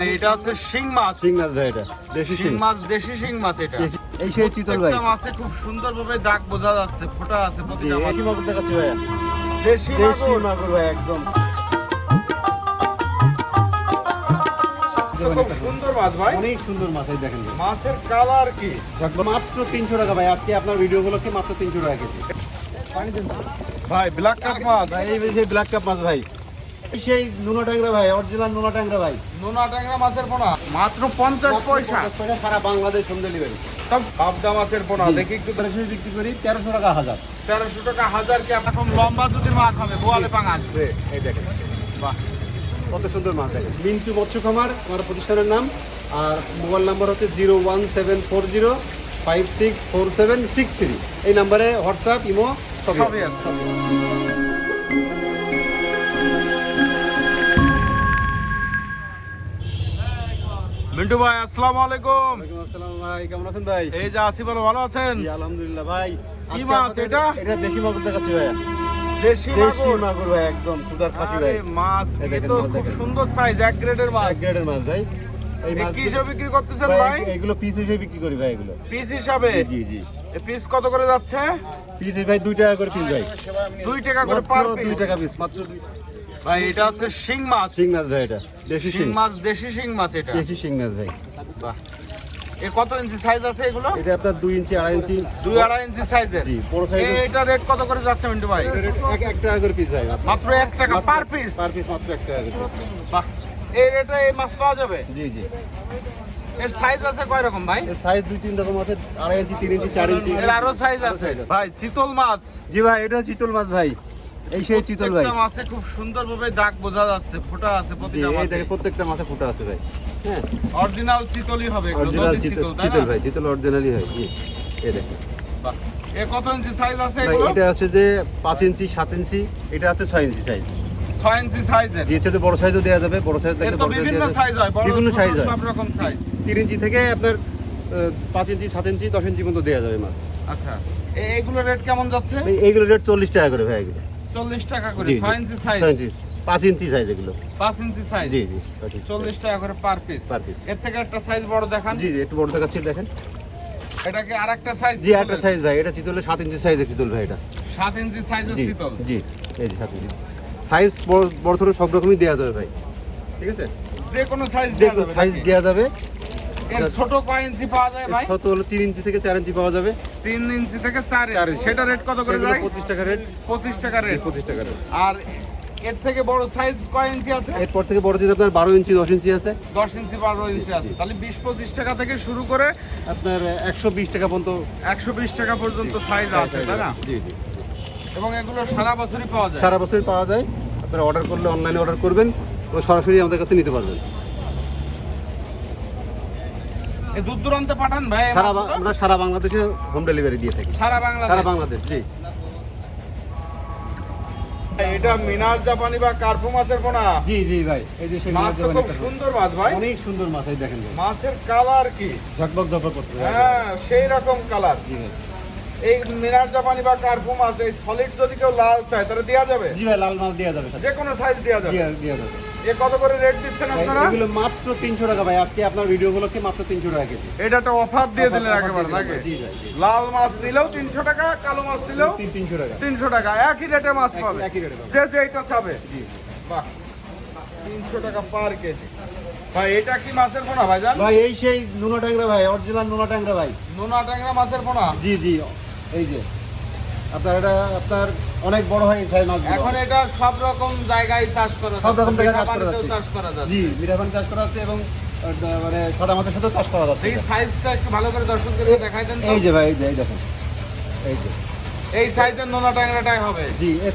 এটা হচ্ছে শিং মাছ। শিং মাছ ভাই এটা দেশি শিং মাছ দেশি শিং মাছ এটা। এই সেই চিতল ভাই। মাছে খুব সুন্দরভাবে দাগ বোঝা যাচ্ছে ফোটা আছে প্রতিটা মাছ। মাগুর দেখাচ্ছি ভাইয়া। দেশি মাগুর। মাগুর ভাই একদম। সুন্দর মাছ ভাই। অনেক সুন্দর মাছ এই দেখেন মাছের কালার কি? মাত্র তিনশো টাকা ভাই আজকে আপনার মাত্র তিনশো টাকা কেজি। ভাই ব্ল্যাক কাপ মাছ। ভাই এই ব্ল্যাক কাপ মাছ ভাই। সেই নুনা ট্যাংরা ভাই অরিজিনাল নুনা ট্যাংরা ভাই। নোনা ট্যাংরা মাছের পোনা মাত্র পঞ্চাশ পয়সা। সারা বাংলাদেশ হোম ডেলিভারি। সব পাবদা মাছের পোনা দেখি একটু তেরোশো বিক্রি করি তেরোশো টাকা হাজার। তেরোশো টাকা হাজার কি এখন লম্বা দুটির মাছ হবে? বোয়ালে পাঙাশ এই দেখেন। বাহ। কত সুন্দর মাছ দেখেন। মিন্টু মৎস্য খামার আমার প্রতিষ্ঠানের নাম। আর মোবাইল নাম্বার হচ্ছে zero one seven four zero five six four seven six three. এই নাম্বারে হোয়াটসঅ্যাপ ইমো সবই মিন্টু ভাই আসসালামু আলাইকুম। আসসালাম ভাই কেমন আছেন ভাই? এই যে আছি বলো ভালো আছেন? আলহামদুলিল্লাহ ভাই। কি মাছ এটা? এটা দেশি মাগুর দেখাচ্ছি ভাই দেশি দেশি মাগুর? মাগুর ভাই একদম সুদার ফাঁসি ভাই। মাছ এই এ দেখেন, তো মাছ খুব সুন্দর সাইজ এক গ্রেডের মাছ। এক গ্রেডের মাছ ভাই। এই মাছ কি হিসেবে বিক্রি করতেছেন ভাই এগুলো পিস হিসেবে বিক্রি করি ভাই এগুলো। পিস হিসাবে? জি জি পিস কত করে যাচ্ছে? পিস ভাই দুই টাকা করে পিস ভাই। টাকা করে পার টাকা পিস মাত্র ভাই এটা হচ্ছে শিং মাছ। শিং মাছ ভাই এটা। দেশি শিং মাছ দেশি শিং মাছ এটা। দেশি শিং মাছ ভাই। বাহ। এ কত ইঞ্চি সাইজ আছে এগুলো? এটা আপনার দুই ইঞ্চি আড়াই ইঞ্চি। দুই আড়াই ইঞ্চি সাইজের জি বড় সাইজের এটা রেট কত করে যাচ্ছে মিন্টু ভাই? এক এক টাকা করে পিস ভাই। মাত্র এক টাকা পার পিস পার পিস মাত্র এক টাকা করে বাহ। এই রেটে এই মাছ পাওয়া যাবে? জি জি। এর সাইজ আছে কয় রকম ভাই? এর সাইজ দুই তিন রকম আছে। আড়াই ইঞ্চি তিন ইঞ্চি চার ইঞ্চি। এর আরও সাইজ আছে। ভাই চিতল মাছ। জি ভাই এটা চিতল মাছ ভাই। এই সেই চিতল ভাই। মাছে খুব সুন্দরভাবে দাগ বোঝা যাচ্ছে ফোটা আছে প্রতিটা এই মাছে। দেখে প্রত্যেকটা মাছে ফুটা আছে ভাই। হ্যাঁ। অরিজিনাল চিতলই হবে অরিজিনাল চিতল চিতল ভাই চিতল অরিজিনালি হয়। জি এই দেখেন। এ কত ইঞ্চি সাইজ আছে এগুলো? এটা হচ্ছে যে পাঁচ ইঞ্চি সাত ইঞ্চি এটা হচ্ছে ছয় ইঞ্চি সাইজ ছয় ইঞ্চি সাইজের জি এর বড় সাইজও যাবে বড় সাইজ বড় সাইজ বিভিন্ন সাইজ হয় বড় বিভিন্ন সাইজ হয়। সব রকম সাইজ ইঞ্চি থেকে আপনার ইঞ্চি ইঞ্চি দশ ইঞ্চি পর্যন্ত দেওয়া যাবে মাছ। আচ্ছা। এ- এগুলো রেট কেমন যাচ্ছে? এইগুলো রেট চল্লিশ টাকা করে ভাই এগুলো। চল্লিশ টাকা করে। ছয় ইঞ্চি সাইজ পাঁচ ইঞ্চি সাইজ এগুলো। পাঁচ ইঞ্চি সাইজ জি জি চল্লিশ টাকা করে পার পিস Per piece। এর থেকে একটা সাইজ বড় দেখান। জি জি একটু বড় দেখাচ্ছি দেখেন। এটাকে আর একটা সাইজ জি একটা সাইজ ভাই এটা চিতলের সাত ইঞ্চি সাইজের চিতল ভাই এটা। সাত ইঞ্চি সাইজের জি শীতল। জি এই যে সাত ইঞ্চি। সাইজ বড় ছোট সব রকমই দেওয়া যাবে ভাই। ঠিক আছে? যে কোনো সাইজ দেওয়া যাবে সাইজ দেওয়া যাবে। এর ছোট কয় ইঞ্চি পাওয়া যায় ভাই? শত হলো তিন ইঞ্চি থেকে চার ইঞ্চি পাওয়া যাবে। তিন ইঞ্চি থেকে চার ইঞ্চি। সেটা রেট কত করে যায় পঁচিশ টাকা রেট পঁচিশ টাকা রেট পঁচিশ টাকা রেট আর এর থেকে বড় সাইজ কয় ইঞ্চি আছে? এরপর থেকে বড় যদি আপনার বারো ইঞ্চি দশ ইঞ্চি আছে। দশ ইঞ্চি বারো ইঞ্চি আছে। তাহলে বিশ পঁচিশ টাকা থেকে শুরু করে আপনার একশো বিশ টাকা পর্যন্ত একশো বিশ টাকা পর্যন্ত সাইজ আছে তাই না? জি জি। এবং এগুলো সারা বছরই পাওয়া যায়? সারা বছরই পাওয়া যায়। আপনারা অর্ডার করলে অনলাইনে অর্ডার করবেন ও সরাসরি আমাদের কাছে নিতে পারবেন। দূর দূরান্তে পাঠান ভাই সারা আমরা সারা বাংলাদেশে হোম ডেলিভারি দিয়ে থাকি। সারা বাংলাদেশ। সারা বাংলাদেশ জি। এটা মিনার জাপানি বা কার্পু মাছের পোনা? জি জি ভাই। এই যে সেই মাছ খুব সুন্দর মাছ ভাই। অনেক সুন্দর মাছ এই দেখেন মাছের কালার কি? ঝকঝক ঝকঝক করতে হ্যাঁ সেই রকম কালার। জি ভাই। এই মিনার জাপানি বা কার্পু মাছ এই সলিড যদি কেউ লাল চায় তাহলে দেওয়া যাবে? জি ভাই লাল মাছ দেওয়া যাবে যে কোনো সাইজ দেওয়া যাবে। দেওয়া যাবে। কত করে রেট দিচ্ছেন আপনারা? এগুলো মাত্র তিনশো টাকা ভাই। আজকে আপনার ভিডিও গুলোকে মাত্র তিনশো টাকা কেজি। এটা একটা অফার দিয়ে দিলেন একেবারে নাকি। লাল মাছ নিলেও তিনশো টাকা কালো মাছ নিলেও তিন তিনশো টাকা। তিনশো টাকা। একই রেটে মাছ পাবে। একই পাবে। যে যেটা চাবে। জি। বাহ। তিনশো টাকা পার কেজি। ভাই এটা কি মাছের পোনা ভাই জান ভাই এই সেই নুনা ট্যাংরা ভাই অরিজিনাল নুনা ট্যাংরা ভাই। নোনা ট্যাংরা মাছের পোনা? জি জি। এই যে। আপনার এটা আপনার অনেক বড় হয় এই এখন এটা সব রকম জায়গায় চাষ করা সব রকম জায়গায় চাষ করা পানিতেও যাচ্ছে। চাষ করা যাচ্ছে। জি মিঠাপান চাষ করা এবং মানে সাদা মাছের সাথেও চাষ করা যাচ্ছে এই সাইজটা একটু ভালো করে দেখাই দেন। এই যে ভাই এই যে এই দেখেন। এই যে। এই সাইজের নোনা ট্যাংরাটাই হবে। জি এর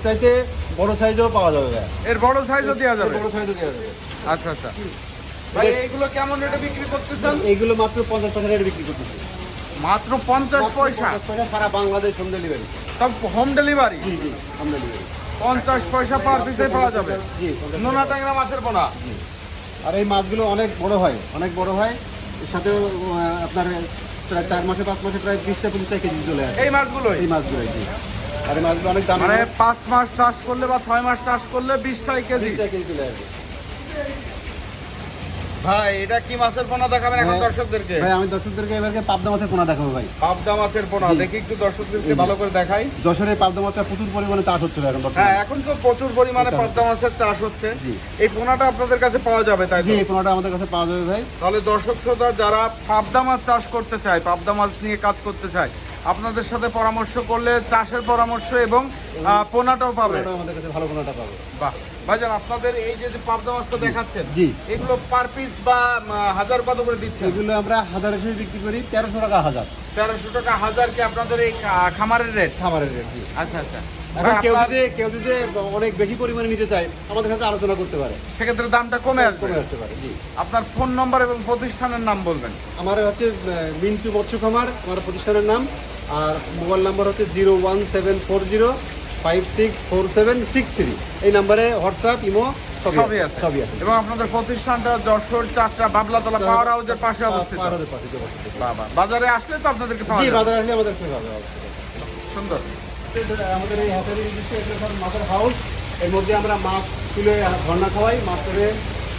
বড় সাইজও পাওয়া যাবে ভাই। এর বড় সাইজও দেওয়া যাবে। বড় সাইজও দেওয়া যাবে। আচ্ছা আচ্ছা। ভাই এইগুলো কেমন রেটে বিক্রি করতেছেন? এইগুলো মাত্র পঞ্চাশ টাকা রেটে বিক্রি মাত্র পঞ্চাশ পয়সা। 50 পয়সা সারা বাংলাদেশ হোম ডেলিভারি। সব হোম ডেলিভারি হোম ডেলিভারি পঞ্চাশ পয়সা পার পিসে পাওয়া যাবে। জি নোনা ট্যাংরা মাছের পোনা। আর এই মাছগুলো অনেক বড় হয় অনেক বড় হয়। এর সাথে আপনার প্রায় চার মাসে পাঁচ মাসে প্রায় বিশটা পঁচিশটা কেজি চলে আসে। এই মাছগুলো এই মাছগুলো জি। আর এই মাছগুলো অনেক দাম মানে পাঁচ মাস চাষ করলে বা ছয় মাস চাষ করলে বিশটাই কেজি। কেজি চলে আসে। ভাই এটা কি মাছের পোনা দেখাবেন এখন দর্শকদেরকে? ভাই আমি দর্শকদেরকে এবারকে পাবদা মাছের পোনা দেখাবো ভাই। পাবদা মাছের পোনা দেখি একটু দর্শকদেরকে ভালো করে দেখাই। যশোরে পাবদা মাছটা প্রচুর পরিমাণে চাষ হচ্ছে এখন হ্যাঁ এখন তো প্রচুর পরিমাণে পাবদা মাছের চাষ হচ্ছে। এই পোনাটা আপনাদের কাছে পাওয়া যাবে তাই জি এই পোনাটা আমাদের কাছে পাওয়া যাবে ভাই। তাহলে দর্শক শ্রোতা যারা পাবদা মাছ চাষ করতে চায় পাবদা মাছ নিয়ে কাজ করতে চায় আপনাদের সাথে পরামর্শ করলে চাষের পরামর্শ এবং পোনাটাও পাবে। আমাদের কাছে ভালো পোনাটা পাবে। বাহ। ভাইজান আপনাদের এই যে যে পাবদা মাছটা দেখাচ্ছেন জি। এগুলো পার পিস বা হাজার কত করে দিচ্ছেন? এগুলো আমরা হাজার হিসেবে বিক্রি করি তেরোশো টাকা হাজার। তেরোশো টাকা হাজার কি আপনাদের এই খামারের রেট খাবারের রেট জি। আচ্ছা আচ্ছা। কেউ যদি কেউ যদি অনেক বেশি পরিমাণে নিতে চায় আমাদের সাথে আলোচনা করতে পারে। সেক্ষেত্রে দামটা কমে আসবে? কমে আসতে পারে জি। আপনার ফোন নম্বর এবং প্রতিষ্ঠানের নাম বলবেন। আমার হচ্ছে মিন্টু মৎস্য খামার আমার প্রতিষ্ঠানের নাম আর মোবাইল নাম্বার হচ্ছে zero one seven four zero five six four seven six three. এই নাম্বারে হোয়াটসঅ্যাপ ইমো সবই আছে সবই আছে। এবং আপনাদের প্রতিষ্ঠানটা যশোর চাষটা বাবলাতলা পাওয়ার হাউসের পাশে অবস্থিত। পাহাড়ের পাশে অবস্থিত। বাবা বাজারে আসলে তো আপনাদেরকে পাওয়া যাবে। বাজার আসলে আমাদের সুন্দর। আমাদের এই হাতের মাছের হাউস। এর মধ্যে আমরা মাছ তুলে ধর্না খাওয়াই মাছ ধরে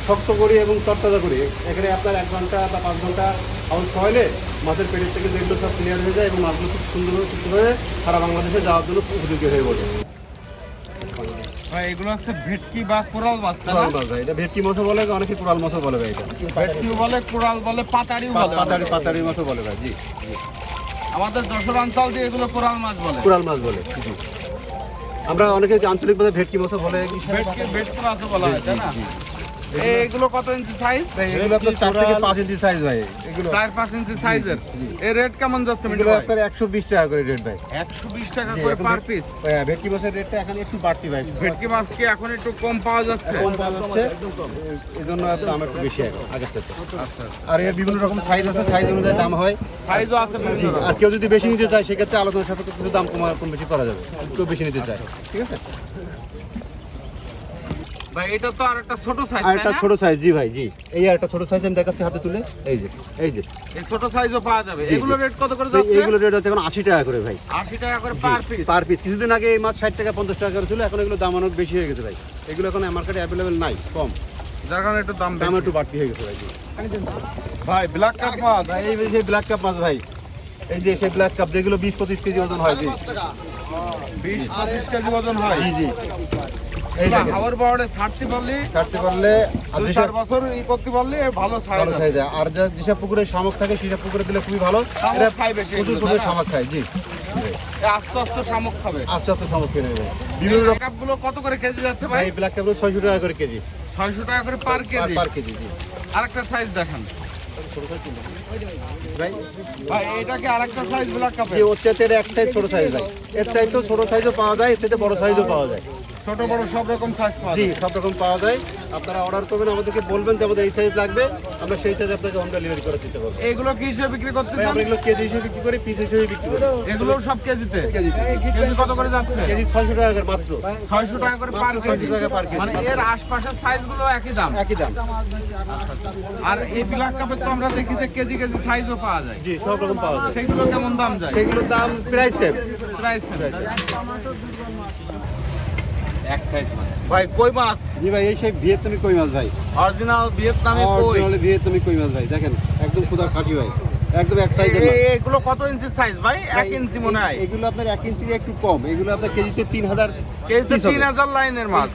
শক্ত করি এবং তরতাজা করি। এখানে আপনার এক ঘণ্টা বা পাঁচ ঘণ্টা হাউস খাওয়াইলে মাছের পেটের থেকে যেগুলো সব ক্লিয়ার হয়ে যায় এবং মাছগুলো খুব সুন্দরভাবে সুস্থ হয়ে সারা বাংলাদেশে যাওয়ার জন্য উপযোগী হয়ে ভাই এগুলো হচ্ছে ভেটকি বা কোরাল মাছ কোরাল মাছ ভাই এটা ভেটকি মাছও বলে অনেকে কোরাল মাছও বলে ভাই এটা। ভেটকি বলে কোরাল বলে বলে পাতাড়ি পাতাড়ি মাছও বলে ভাই জি। আমাদের যশোর অঞ্চল দিয়ে এগুলো কোরাল মাছ বলে। কোরাল মাছ বলে জি আমরা অনেকে আঞ্চলিকভাবে ভেটকি মাছও বলে। ভেটকি ভেটকি মাছও বলা হয় তাই না? এগুলো কত ইঞ্চি সাইজ এগুলো আপনার চার থেকে পাঁচ ইঞ্চি সাইজ ভাই এগুলো। চার পাঁচ ইঞ্চি সাইজের। এই রেট কেমন যাচ্ছে এগুলো আপনার একশো বিশ টাকা করে রেট ভাই। একশো বিশ টাকা করে পার পিস হ্যাঁ, ভেটকি মাছের রেটটা এখন একটু বাড়তি ভাই। ভেটকি মাছ কি এখন একটু কম পাওয়া যাচ্ছে? কম পাওয়া যাচ্ছে। এই জন্য দাম একটু বেশি আগের থেকে। আচ্ছা। আর এর বিভিন্ন রকম সাইজ আছে সাইজ অনুযায়ী দাম হয়। সাইজও আছে বিভিন্ন রকম। আর কেউ যদি বেশি নিতে চায় সেক্ষেত্রে আলোচনার সাথে কিছু দাম কমা কম বেশি করা যাবে। কেউ বেশি নিতে চায়। ঠিক আছে? ভাই এটা তো আর একটা ছোট সাইজ আর একটা ছোট সাইজ জি ভাই জি। এই আর একটা ছোট সাইজ আমি দেখাচ্ছি হাতে তুলে। এই যে এই যে। এই ছোট সাইজও পাওয়া যাবে। এগুলো রেট কত করে যাচ্ছে? এইগুলো রেট হচ্ছে এখন আশি টাকা করে ভাই। আশি টাকা করে পার পিস পার পিস কিছুদিন আগে এই মাছ ষাট টাকা পঞ্চাশ টাকা করে ছিল এখন এগুলো দাম অনেক বেশি হয়ে গেছে ভাই। এগুলো এখন মার্কেটে অ্যাভেলেবেল নাই কম। যার কারণে একটু দাম দাম একটু বাড়তি হয়ে গেছে ভাই ভাই ব্ল্যাক কাপ মাছ। এই যে ব্ল্যাক কাপ মাছ ভাই। এই যে সেই ব্ল্যাক কাপ যেগুলো বিশ পঁচিশ কেজি ওজন হয় জি। বিশ পঁচিশ কেজি ওজন হয়। জি জি। আর যেসব পুকুরে শামুক থাকে সেসব পুকুরে দিলে খুবই ভালো। এটা প্রচুর? শামুক খায় জি। আস্তে আস্তে শামুক খাবে। আস্তে আস্তে শামুক নেবে। বিভিন্নগুলো কত করে কেজি যাচ্ছে ভাই? ব্ল্যাক কাপগুলো ছয়শো টাকা করে কেজি। ছয়শো টাকা করে পার কেজি। পার কেজি জি। আরেকটা সাইজ দেখান। ভাই ভাই এটা কি আরেকটা সাইজ ব্ল্যাক কাপে যে ওর চাইতে এটা এক সাইজ ছোট সাইজ ভাই। এর ছোট সাইজও পাওয়া যায় এর চাইতে বড় সাইজও পাওয়া যায়। ছোট বড় সব রকম সাইজ পাওয়া জি যায়। সব রকম পাওয়া যায়। আপনারা অর্ডার করবেন আমাদেরকে বলবেন যে আমাদের এই সাইজ লাগবে। আমরা সেই সাইজ আপনাকে হোম ডেলিভারি করে দিতে পারব। এগুলো কি হিসেবে বিক্রি ভাই করতেছেন আমরা এগুলো কেজি হিসেবে বিক্রি করি পিস হিসেবে বিক্রি করি। এগুলো সব কেজিতে? Kg kg. কত করে যাচ্ছে? কেজি ছয়শো টাকা করে মাত্র। ছয়শো টাকা করে পার কেজি। 600 টাকা per কেজি, মানে এর আশপাশের সাইজগুলো একই দাম? একই দাম। আর এই ব্ল্যাক কাপের তো আমরা দেখি যে কেজি কেজি সাইজও পাওয়া যায়। জি সব রকম পাওয়া যায়। সেগুলো কেমন দাম যায়? সেগুলোর দাম প্রায় সেম প্রাইস প্রায় same। এক সাইজ ভাই কই মাছ? জি ভাই এই সেই ভিয়েতনামি কই মাছ ভাই? অরিজিনাল ভিয়েতনামি কই? অরিজিনালি ভিয়েতনামি কই মাছ ভাই? দেখেন একদম খুদার খাঁটি ভাই। একদম এক সাইজের এ- এগুলো কত ইঞ্চি সাইজ ভাই? এক ইঞ্চি মনে হয়। এগুলো আপনার এক ইঞ্চি একটু কম। এগুলো আপনার কেজিতে তিন হাজার কেজিতে piece হবে। তিন হাজার লাইনের মাছ।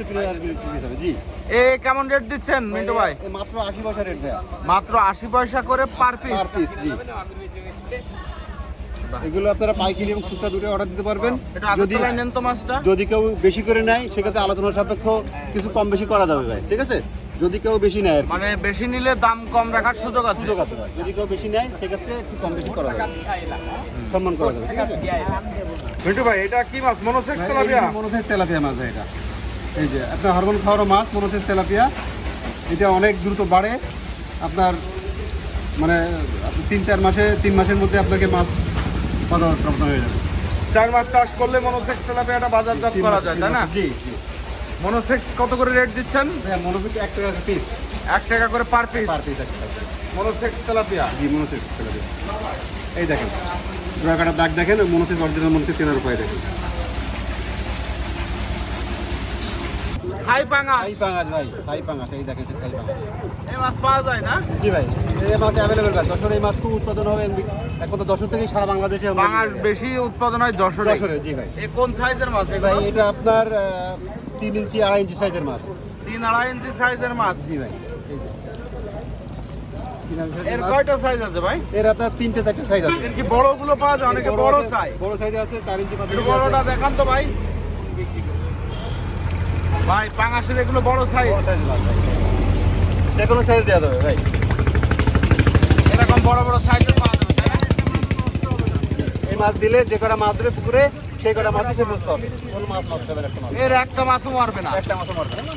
জি। এ কেমন রেট দিচ্ছেন মিন্টু ভাই? মাত্র আশি পয়সা রেট ভাই মাত্র আশি পয়সা করে পার পিস পার পিস জি। এগুলো আপনারা পাইকারি এবং খুচরা দুটো অর্ডার দিতে পারবেন। যদি নেন তো মাছটা? যদি কেউ বেশি করে নেয় সেক্ষেত্রে আলোচনা সাপেক্ষ কিছু কম বেশি করা যাবে ভাই ঠিক আছে? যদি কেউ বেশি নেয় মানে বেশি নিলে দাম কম রাখার সুযোগ আছে? সুযোগ আছে ভাই। যদি কেউ বেশি নেয় সেক্ষেত্রে একটু কম বেশি করা যাবে। সম্মান করা যাবে ঠিক আছে? মিন্টু ভাই এটা কি মাছ? Monosex tilapia? মনোসেস তেলাপিয়া মাছ এটা। এই যে আপনার হরমোন খাওয়ারও মাছ মনোসেস তেলাপিয়া। এটা অনেক দ্রুত বাড়ে। আপনার মানে তিন চার মাসে তিন মাসের মধ্যে আপনাকে মাছ বাজারপ্রাপ্ত হয়ে যাবে। চার মাছ চাষ করলে মনোসেক্স তেলাপিয়াটা বাজারজাত করা যায় তাই না? জি জি। মনোসেক্স কত করে রেট দিচ্ছেন? মনোসেস এক টাকা পিস এক টাকা করে পার পিস পার পিস এক টাকা। Monosex tilapia? জি মনোসেক্স তেলাপিয়া। এই দেখেন ড্রয়াকাটার দাগ দেখেন মনোসেক্স অরিজিনাল মনোসেক্স কেনার উপায় দেখেন। থাই পাঙাশ ভাই থাই পাঙাশ এই দেখেন থাই পাঙাশ এই মাছ পাওয়া যায় না? জি ভাই এই মাছ অ্যাভেলেবেল ভাই। যশোরে এই মাছ খুব উৎপাদন হবে একমাত্র যশোর থেকেই সারা বাংলাদেশে আমরা বেশি উৎপাদন হয় যশোরে। যশোরে জি ভাই। কোন সাইজের মাছ ভাই এটা আপনার তিন ইঞ্চি আড়াই ইঞ্চি সাইজের মাছ। তিন আড়াই ইঞ্চি সাইজের মাছ? জি ভাই এর কয়টা সাইজ আছে ভাই? এর আপনার তিনটে চারটে সাইজ আছে। এর কি বড়গুলো পাওয়া যায়? অনেকে বড় চাই বড় সাইজ আছে চার ইঞ্চি পাঁচ বড়টা। দেখান তো ভাই। ভাই পাঙাশের এগুলো বড় সাইজ যে কোনো সাইজ দেওয়া যাবে ভাই। এরকম বড় বড় সাইজের পাওয়া যাবে এই মাছ দিলে যে কটা মাছ ধরে পুকুরে সেই কটা মাছ সে বুঝতে হবে। কোন মাছ নষ্ট হবে একটা মাছ। এর একটা মাছও মারবে না। একটা মাছও মরবে না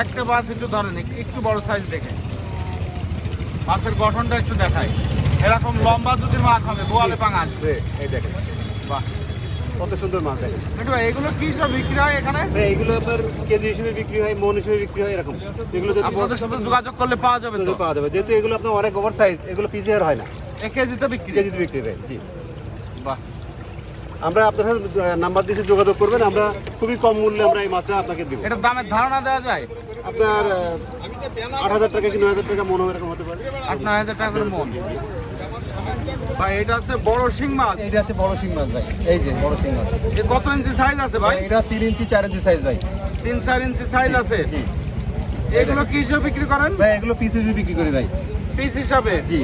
একটা মাছ একটু ধরেন এক- একটু বড় সাইজ দেখে। মাছের গঠনটা একটু দেখাই। এরকম লম্বা দুটির মাছ হবে বোয়ালে পাঙাশ। এই দেখেন। বাহ। কত সুন্দর মাছ দেখেন। এগুলো কি সব বিক্রি হয় এখানে? ভাই, এইগুলো আপনার কেজি হিসেবে বিক্রি হয় মন হিসেবে বিক্রি হয় এরকম। এগুলো যদি আপনাদের সাথে যোগাযোগ করলে পাওয়া যাবে তো? পাওয়া যাবে। যেহেতু এগুলো আপনার অনেক ওভার সাইজ এগুলো পিসে আর হয় না। এক কেজিতে বিক্রি? কেজিতে বিক্রি হয় জি। বাহ। আমরা আপনার সাথে নাম্বার দিয়ে যোগাযোগ করবেন। আমরা খুবই কম মূল্যে আমরা এই মাছটা আপনাকে দিব। এটা দামের ধারণা দেওয়া যায়? আপনার আট হাজার টাকা কি নয় হাজার টাকা মনে হবে এরকম হতে পারে? আট নয় হাজার টাকা মন। ভাই এটা হচ্ছে বড় শিং মাছ। এইটা হচ্ছে বড় শিং মাছ ভাই। এই যে বড় শিং মাছ। এ কত ইঞ্চি সাইজ আছে ভাই? এটা তিন ইঞ্চি চার ইঞ্চি সাইজ ভাই। তিন চার ইঞ্চি সাইজ আছে? জি। এগুলো কি হিসেবে বিক্রি করেন? ভাই এগুলো পিস হিসেবে বিক্রি করি ভাই। পিস হিসাবে? জি।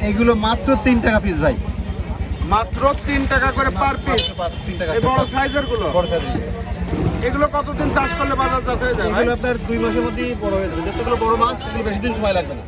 এগুলো মাত্র তিন টাকা পিস ভাই। মাত্র তিন টাকা করে পার পিস মাত্র পাঁচ- তিন টাকা এই বড় সাইজেরগুলো বড় সাইজ এগুলো কতদিন চাষ করলে বাজার হয়ে যায় এগুলো আপনার দুই মাসের মধ্যেই বড় হয়ে যাবে। যতগুলো বড় মাছ এগুলো বেশি দিন সময় লাগবে না।